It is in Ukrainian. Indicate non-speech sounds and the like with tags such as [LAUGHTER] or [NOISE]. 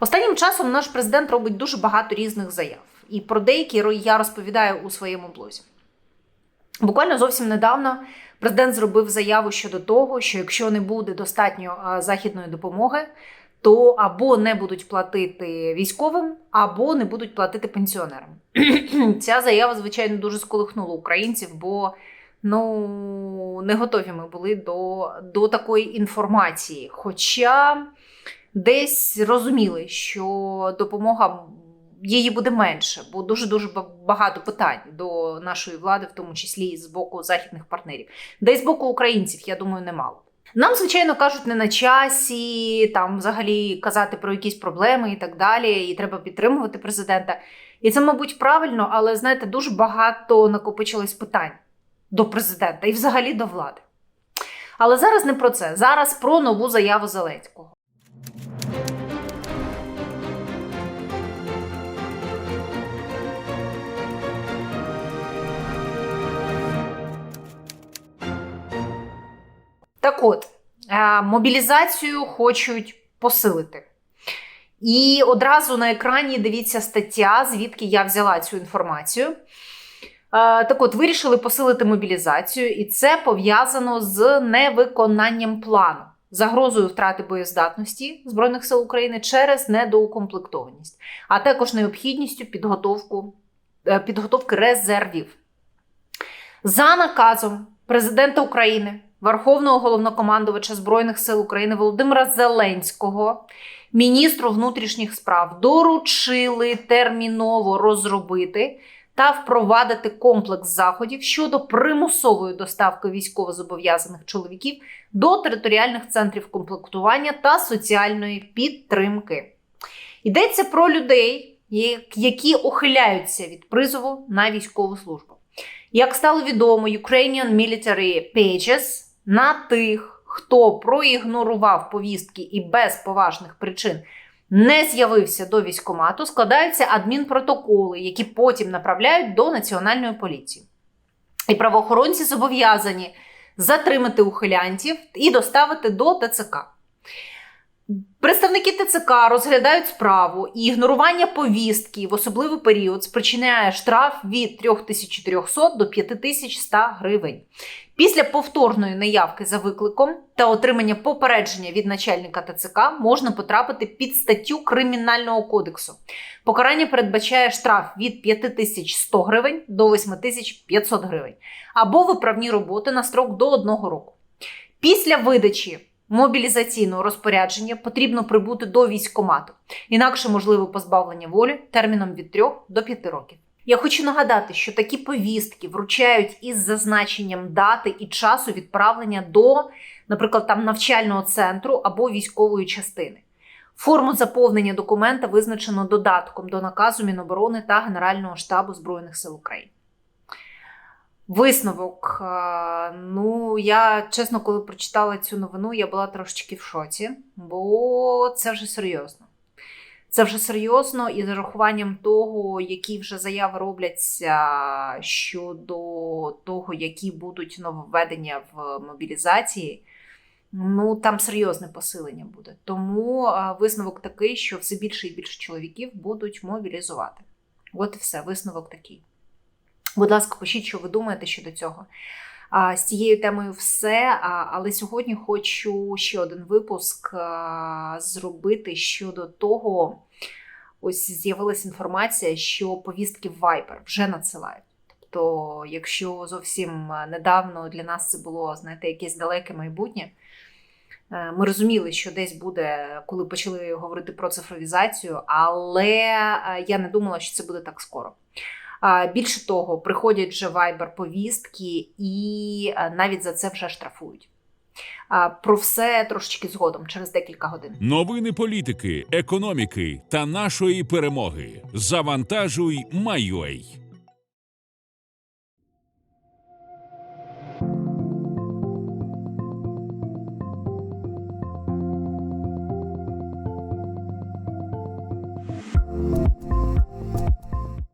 Останнім часом наш президент робить дуже багато різних заяв, і про деякі я розповідаю у своєму блозі. Буквально зовсім недавно президент зробив заяву щодо того, що якщо не буде достатньо західної допомоги, то або не будуть платити військовим, або не будуть платити пенсіонерам. [CLEARS THROAT] Ця заява, звичайно, дуже сколихнула українців, бо ну не готові ми були до, до такої інформації. Хоча десь розуміли, що допомога її буде менше, бо дуже дуже багато питань до нашої влади, в тому числі і з боку західних партнерів. Де з боку українців, я думаю, немало. Нам, звичайно, кажуть, не на часі, там взагалі казати про якісь проблеми і так далі, і треба підтримувати президента. І це, мабуть, правильно, але знаєте, дуже багато накопичилось питань до президента і взагалі до влади. Але зараз не про це. Зараз про нову заяву Зеленського. Так от, е, мобілізацію хочуть посилити. І одразу на екрані дивіться стаття, звідки я взяла цю інформацію. Е, Так от, вирішили посилити мобілізацію, і це пов'язано з невиконанням плану, загрозою втрати боєздатності Збройних сил України через недоукомплектованість, а також необхідністю підготовку, е, підготовки резервів. За наказом президента України, Верховного головнокомандувача Збройних сил України Володимира Зеленського, міністру внутрішніх справ доручили терміново розробити та впровадити комплекс заходів щодо примусової доставки військовозобов'язаних чоловіків до територіальних центрів комплектування та соціальної підтримки. Йдеться про людей, які ухиляються від призову на військову службу. Як стало відомо, Ukrainian Military Pages на тих, хто проігнорував повістки і без поважних причин не з'явився до військкомату, складаються адмінпротоколи, які потім направляють до національної поліції. І правоохоронці зобов'язані затримати ухилянтів і доставити до ТЦК. Представники ТЦК розглядають справу, і ігнорування повістки в особливий період спричиняє штраф від 3300 до 5100 гривень. Після повторної наявки за викликом та отримання попередження від начальника ТЦК можна потрапити під статтю Кримінального кодексу. Покарання передбачає штраф від 5100 гривень до 8500 гривень або виправні роботи на строк до одного року. Після видачі мобілізаційного розпорядження потрібно прибути до військкомату. Інакше можливе позбавлення волі терміном від 3 до 5 років. Я хочу нагадати, що такі повістки вручають із зазначенням дати і часу відправлення до, наприклад, там навчального центру або військової частини. Форму заповнення документа визначено додатком до наказу Міноборони та Генерального штабу Збройних сил України. Висновок. е, Ну, я чесно, коли прочитала цю новину, я була трошечки в шоці, бо це вже серйозно. Це вже серйозно і з урахуванням того, які вже заяви робляться щодо того, які будуть нововведення в мобілізації. Ну там серйозне посилення буде. Тому е, висновок такий, що все більше і більше чоловіків будуть мобілізувати. От і все, висновок такий. Будь ласка, пишіть, що ви думаєте щодо цього. З цією темою все. Але сьогодні хочу ще один випуск зробити щодо того. Ось з'явилася інформація, що повістки Viber вже надсилають. Тобто, якщо зовсім недавно для нас це було, знаєте, якесь далеке майбутнє, е, ми розуміли, що десь буде, коли почали говорити про цифровізацію, але е, я не думала, що це буде так скоро. Більше того, приходять вже вайбер-повістки і е, навіть за це вже штрафують. Про все трошечки згодом, через декілька годин. Новини політики, економіки та нашої перемоги. Завантажуй, Майой.